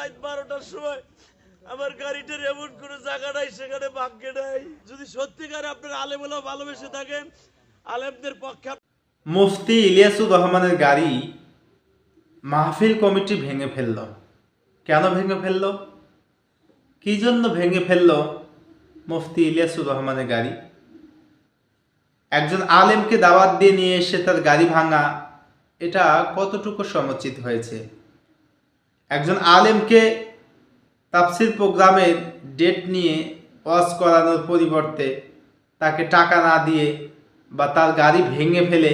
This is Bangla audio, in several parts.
রাত বারোটার সময় আমার গাড়িটার এমন কোনো জায়গা নাই, সেখানে ভাগ্যে নাই। যদি সত্যিকার আপনার আলেমেলা ভালোবেসে থাকেন, আলেমদের পক্ষে মুফতি ইলিয়াসুর রহমানের গাড়ি মাহফিল কমিটি ভেঙে ফেলল। কেন ভেঙে ফেলল? কি জন্য ভেঙে ফেলল মুফতি ইলিয়াসুর রহমানের গাড়ি? একজন আলেমকে দাওয়াত দিয়ে নিয়ে এসে তার গাড়ি ভাঙা, এটা কতটুকু সমুচিত হয়েছে? একজন আলেমকে তাফসির প্রোগ্রামের ডেট নিয়ে ওয়াজ করানোর পরিবর্তে তাকে টাকা না দিয়ে বা তার গাড়ি ভেঙে ফেলে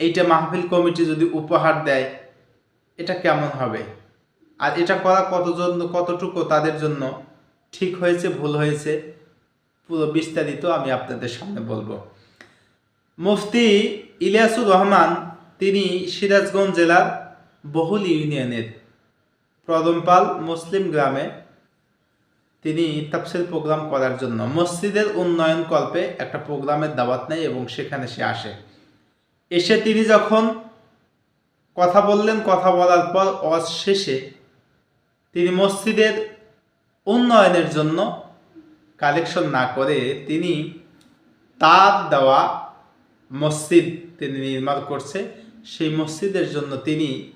এইটা মাহফিল কমিটি যদি উপহার দেয়, এটা কেমন হবে? আর এটা করা কতজন, কতটুকু তাদের জন্য ঠিক হয়েছে, ভুল হয়েছে, পুরো বিস্তারিত আমি আপনাদের সামনে বলব। মুফতি ইলিয়াসুর রহমান, তিনি সিরাজগঞ্জ জেলার বহুল ইউনিয়নের প্রদমপাল মুসলিম গ্রামে তিনি তাফসির প্রোগ্রাম করার জন্য মসজিদের উন্নয়ন কল্পে একটা প্রোগ্রামের দাওয়াত নেয় এবং সেখানে সে আসে। এসে তিনি যখন কথা বললেন, কথা বলার পর অজ শেষে তিনি মসজিদের উন্নয়নের জন্য কালেকশন না করে তিনি তার দেওয়া মসজিদ তিনি নির্মাণ করছে। সেই মসজিদের জন্য তিনি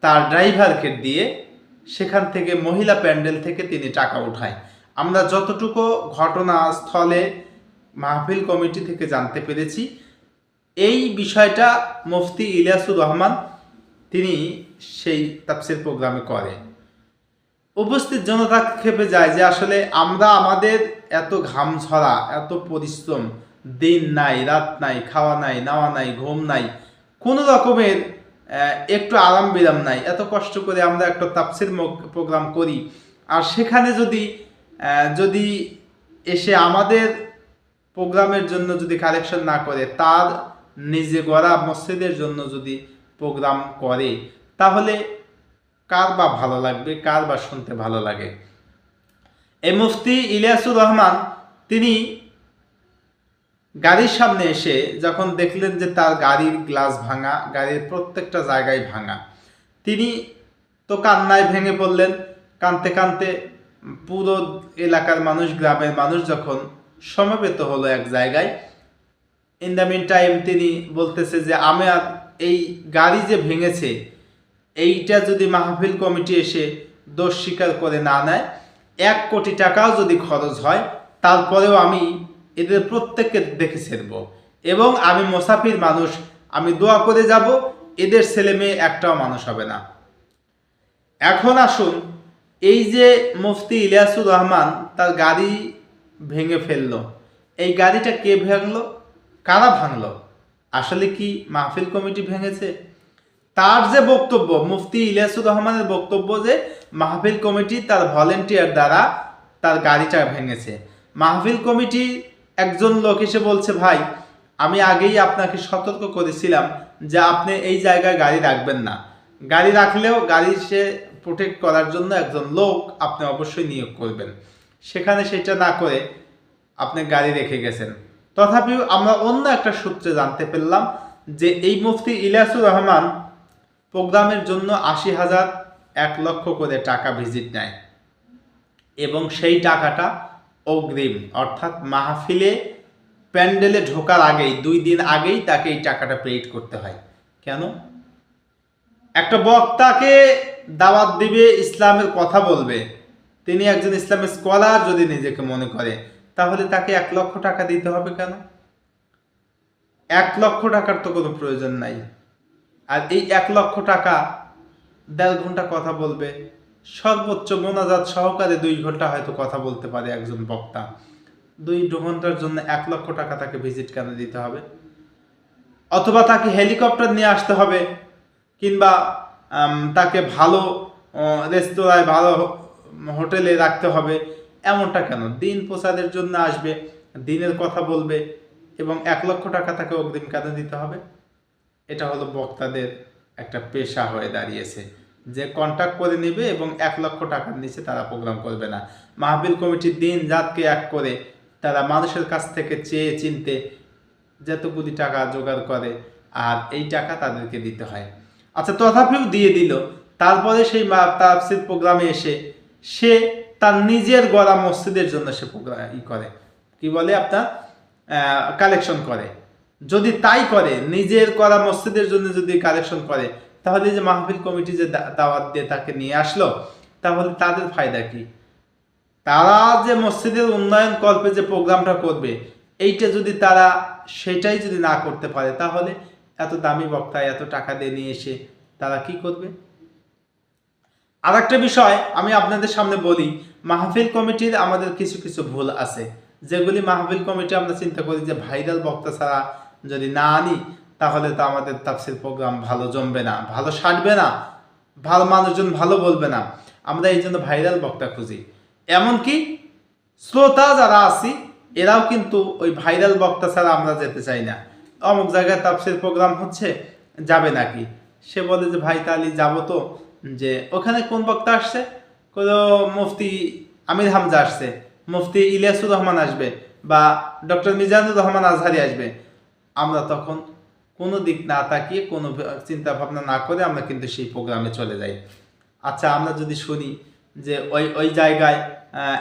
তার ড্রাইভারকে দিয়ে সেখান থেকে মহিলা প্যান্ডেল থেকে তিনি টাকা উঠায়। আমরা যতটুকু ঘটনাস্থলে মাহফিল কমিটি থেকে জানতে পেরেছি, এই বিষয়টা মুফতি ইলিয়াসুর রহমান তিনি সেই তাফসির প্রোগ্রামে করে। উপস্থিত জনতা খেপে যায় যে আসলে আমরা আমাদের এত ঘাম ঝরা এত পরিশ্রম, দিন নাই, রাত নাই, খাওয়া নাই, নাওয়া নাই, ঘুম নাই, কোনো রকমের একটু আরাম বিরাম নাই। এত কষ্ট করে আমরা একটা তাপসির প্রোগ্রাম করি। আর সেখানে যদি যদি এসে আমাদের প্রোগ্রামের জন্য যদি কালেকশন না করে, তার নিজে গড়া মসজিদের জন্য যদি প্রোগ্রাম করে, তাহলে কার বা ভালো লাগবে, কার বা শুনতে ভালো লাগে? এই মুফতি ইলিয়াসুর রহমান, তিনি গাড়ির সামনে এসে যখন দেখলেন যে তার গাড়ির গ্লাস ভাঙা, গাড়ির প্রত্যেকটা জায়গায় ভাঙা, তিনি তো কান্নায় ভেঙে পড়লেন। কানতে কানতে পুরো এলাকার মানুষ, গ্রামের মানুষ যখন সমবেত হলো এক জায়গায় ইন দ্য মিন টাইম তিনি বলতেছে যে, আমি আর এই গাড়ি যে ভেঙেছে, এইটা যদি মাহফিল কমিটি এসে দোষ স্বীকার করে না নেয়, এক কোটি টাকাও যদি খরচ হয়, তারপরেও আমি এদের প্রত্যেককে দেখে ছেড়ব। এবং আমি মোসাফির মানুষ, আমি দোয়া করে যাব, এদের ছেলে মেয়ে একটাও মানুষ হবে না। এখন আসুন, এই যে মুফতি ইলিয়াসুর রহমান তার গাড়ি ভেঙে ফেলল। এই গাড়িটা কে ভাঙলো? কারা ভাঙলো? আসলে কি মাহফিল কমিটি ভেঙেছে? তার যে বক্তব্য, মুফতি ইলিয়াসুর রহমানের বক্তব্য যে মাহফিল কমিটি তার ভলেন্টিয়ার দ্বারা তার গাড়িটা ভেঙেছে। মাহফিল কমিটি একজন লোক এসে বলছে, ভাই, আমি আগেই আপনাকে সতর্ক করেছিলাম যে আপনি এই জায়গায় গাড়ি রাখবেন না। গাড়ি রাখলেও গাড়ি সে প্রোটেক্ট করার জন্য একজন লোক আপনি অবশ্যই নিয়োগ করবেন। সেখানে সেটা না করে আপনি গাড়ি রেখে গেছেন। তথাপিও আমরা অন্য একটা সূত্রে জানতে পারলাম যে এই মুফতি ইলিয়াসুর রহমান প্রোগ্রামের জন্য আশি হাজার এক লক্ষ করে টাকা ভিজিট নেয় এবং সেই টাকাটা অগ্রিম, অর্থাৎ মাহফিলে প্যান্ডেলে ঢোকার আগেই, দুই দিন আগেই তাকে এই টাকাটা পেইড করতে হয়। কেন? একটা বক্তাকে দাওয়াত দিবে, ইসলামের কথা বলবে। তিনি একজন ইসলামের স্কলার যদি নিজেকে মনে করে, তাহলে তাকে এক লক্ষ টাকা দিতে হবে কেন? এক লক্ষ টাকার তো কোনো প্রয়োজন নাই। আর এই এক লক্ষ টাকা দেড় ঘণ্টা কথা বলবে। সর্বোচ্চ মোনাজাত সহকারে দুই ঘণ্টা হয়তো কথা বলতে পারে একজন বক্তা। দুই ঘণ্টার জন্য এক লক্ষ টাকা তাকে ভিজিট কেন দিতে হবে? অথবা তাকে হেলিকপ্টার নিয়ে আসতে হবে, কিংবা তাকে ভালো রেস্তোরাঁয় ভালো হোটেলে রাখতে হবে, এমনটা কেন? দিন প্রচারের জন্য আসবে, দিনের কথা বলবে, এবং এক লক্ষ টাকা তাকে অগ্রিম কেন দিতে হবে? এটা হলো বক্তাদের একটা পেশা হয়ে দাঁড়িয়েছে। যে কন্ট্যাক্ট করে নেবে এবং এক লক্ষ টাকার নিচে তারা প্রোগ্রাম করবে না। মাহবিল কমিটির দিন রাতকে এক করে তারা মানুষের কাছ থেকে চেয়ে চিনতে যতগুলি টাকা জোগাড় করে আর এই টাকা তাদেরকে দিতে হয়। আচ্ছা তথাপিও দিয়ে দিল। তারপরে সেই তাফসির প্রোগ্রামে এসে সে তার নিজের গড়া মসজিদের জন্য সে প্রোগ্রাম ই করে। কি বলে আপনার? কালেকশন করে। যদি তাই করে, নিজের করা মসজিদের জন্য যদি কালেকশন করে তাহলে যে মাহফিল কমিটি যে দাওয়াত দিয়ে তাকে নিয়ে আসলো, তাহলে তাদের ফায়দা কি? তারা যে মসজিদের উন্নয়ন কল্পে যে প্রোগ্রামটা করবে, এইটা যদি তারা সেটাই যদি না করতে পারে, তাহলে এত দামি বক্তা এত টাকা দিয়ে নিয়ে এসে তারা কি করবে? আর একটা বিষয় আমি আপনাদের সামনে বলি, মাহফিল কমিটির আমাদের কিছু কিছু ভুল আছে। যেগুলি মাহফিল কমিটি আমরা চিন্তা করি যে ভাইরাল বক্তা ছাড়া যদি না আনি তাহলে তো আমাদের তাফসির প্রোগ্রাম ভালো জমবে না, ভালো সাজবে না, ভালো মানুষজন ভালো বলবে না। আমরা এই জন্য ভাইরাল বক্তা খুঁজি। এমনকি শ্রোতা যারা আছি, এরাও কিন্তু ওই ভাইরাল বক্তা ছাড়া আমরা যেতে চাই না। অমুক জায়গায় তাপসির প্রোগ্রাম হচ্ছে, যাবে নাকি? সে বলে যে, ভাই, তাহলে যাব তো। যে, ওখানে কোন বক্তা আসছে? কোনো মুফতি আমির হামজা আসছে। মুফতি ইলিয়াসুর রহমান আসবে বা ডক্টর মিজানুর রহমান আজহারি আসবে। আমরা তখন কোনো দিক না তাকিয়ে কোনো চিন্তা ভাবনা না করে আমরা কিন্তু সেই প্রোগ্রামে চলে যাই। আচ্ছা আমরা যদি শুনি যে ওই ওই জায়গায়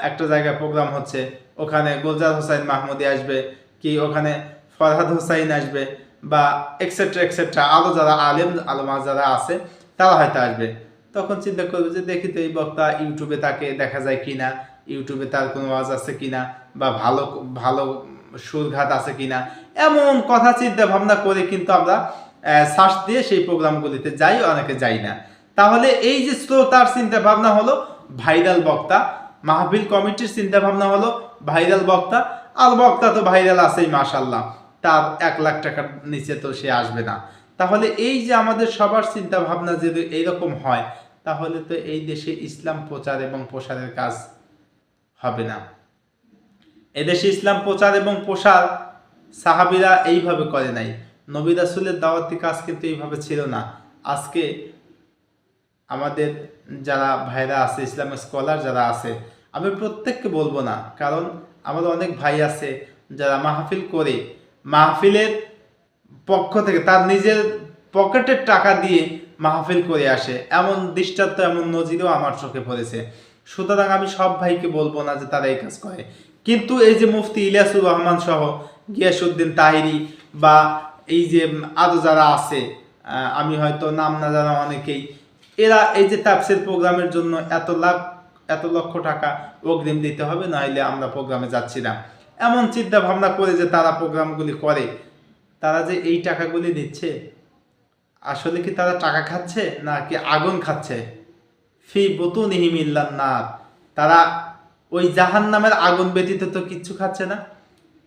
একটা জায়গায় প্রোগ্রাম হচ্ছে, ওখানে গুলজার হোসাইন মাহমুদি আসবে, কি ওখানে ফরহাদ হোসাইন আসবে, বা এক্সেট্রা এক্সেট্রা আরও যারা আলেম আলমা যারা আছে, তারা হয়তো আসবে। তখন চিন্তা করবে যে দেখি তো এই বক্তা ইউটিউবে তাকে দেখা যায় কিনা, ইউটিউবে তার কোনো আওয়াজ আছে কিনা, বা ভালো ভালো সুরঘাত আছে কিনা, এমন কথা চিন্তা ভাবনা করে কিন্তু আমরা সার্চ দিয়ে সেই প্রোগ্রামগুলিতে যাই, অনেকে যাই না। তাহলে এই যে শ্রোতার চিন্তা ভাবনা হলো, ভাইরাল বক্তা, মাহফিল কমিটির চিন্তা ভাবনা হলো, ভাইরাল বক্তা, আর বক্তা তো ভাইরাল আছেই মাশাল্লাহ তার এক লাখ টাকার নিচে তো সে আসবে না। তাহলে এই যে আমাদের সবার চিন্তা ভাবনা যদি এইরকম হয়, তাহলে তো এই দেশে ইসলাম প্রচার এবং প্রসারের কাজ হবে না। এদেশে ইসলাম প্রচার এবং প্রসার সাহাবিরা এইভাবে করে নাই। নবী রাসুলের দাওয়াতি কাজ কিন্তু এইভাবে ছিল না। আজকে আমাদের যারা ভাইরা আছে, ইসলামের স্কলার যারা আছে, আমি প্রত্যেককে বলব না, কারণ আমাদের অনেক ভাই আছে যারা মাহফিল করে, মাহফিলের পক্ষ থেকে তার নিজের পকেটের টাকা দিয়ে মাহফিল করে আসে। এমন দৃষ্টান্ত, এমন নজিরও আমার চোখে পড়েছে। সুতরাং আমি সব ভাইকে বলব না যে তারা এই কাজ করে। কিন্তু এই যে মুফতি ইলিয়াসুর রহমান সহ গিয়াসুদ্দিন তাহিরি বা এই যে আরও যারা আছে আমি হয়তো নাম না জানা অনেকেই, এরা এই যে তাপসের প্রোগ্রামের জন্য এত লাখ, এত লক্ষ টাকা অগ্রিম দিতে হবে, নাহলে আমরা প্রোগ্রামে যাচ্ছি না। এমন চিন্তা ভাবনা করে যে তারা প্রোগ্রামগুলি করে, তারা যে এই টাকাগুলি দিচ্ছে, আসলে কি তারা টাকা খাচ্ছে, নাকি আগুন খাচ্ছে? ফি বতুনিহিম ইল্লান্নার তারা ওই জাহান নামের আগুন ব্যতীত তো কিচ্ছু খাচ্ছে না।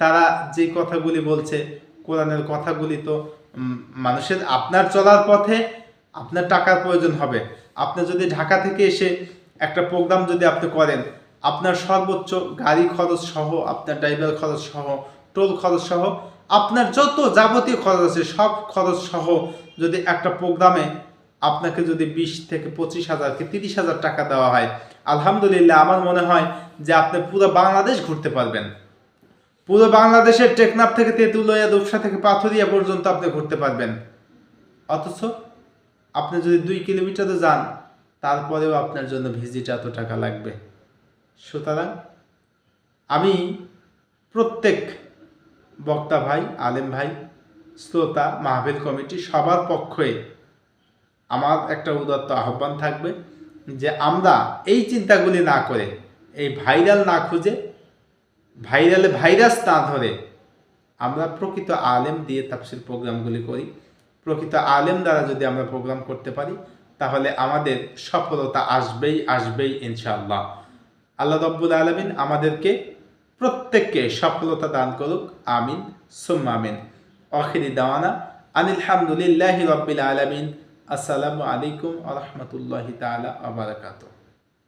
তারা যে কথাগুলি বলছে, কোরআনের কথাগুলি তো মানুষের আপনার চলার পথে আপনার টাকার প্রয়োজন হবে। আপনি যদি ঢাকা থেকে এসে একটা প্রোগ্রাম যদি আপনি করেন, আপনার সর্বোচ্চ গাড়ি খরচ সহ, আপনার ড্রাইভার খরচ সহ, টোল খরচ সহ, আপনার যত যাবতীয় খরচ আছে, সব খরচ সহ যদি একটা প্রোগ্রামে আপনাকে যদি বিশ থেকে পঁচিশ হাজার কি তিরিশ হাজার টাকা দেওয়া হয়, আলহামদুলিল্লাহ আমার মনে হয় যে আপনি পুরো বাংলাদেশ ঘুরতে পারবেন। পুরো বাংলাদেশের টেকনাফ থেকে তেঁতুলিয়া রূপসা থেকে পাথরিয়া পর্যন্ত আপনি ঘুরতে পারবেন। অথচ আপনি যদি দুই কিলোমিটারও যান, তারপরেও আপনার জন্য ভিজিট এত টাকা লাগবে। সুতরাং আমি প্রত্যেক বক্তা ভাই, আলেম ভাই, শ্রোতা, মাহফিল কমিটি সবার পক্ষে আমার একটা উদাত্ত আহ্বান থাকবে যে আমরা এই চিন্তাগুলি না করে, এই ভাইরাল না খুঁজে, ভাইরালে, ভাইরাস না ধরে আমরা প্রকৃত আলেম দিয়ে তাফসির প্রোগ্রামগুলি করি। প্রকৃত আলেম দ্বারা যদি আমরা প্রোগ্রাম করতে পারি, তাহলে আমাদের সফলতা আসবেই আসবেই ইনশাআল্লাহ। আল্লাহ রব্বুল আলমিন আমাদেরকে প্রত্যেককে সফলতা দান করুক, আমিন, সুম্মা আমিন। অখিরি দাওয়ানা আনিলহামদুলিল্লাহি রব্বিল আলমিন। আসসালামু আলাইকুম আ রহমতুল্লাহি তালা আবরাকাতুহ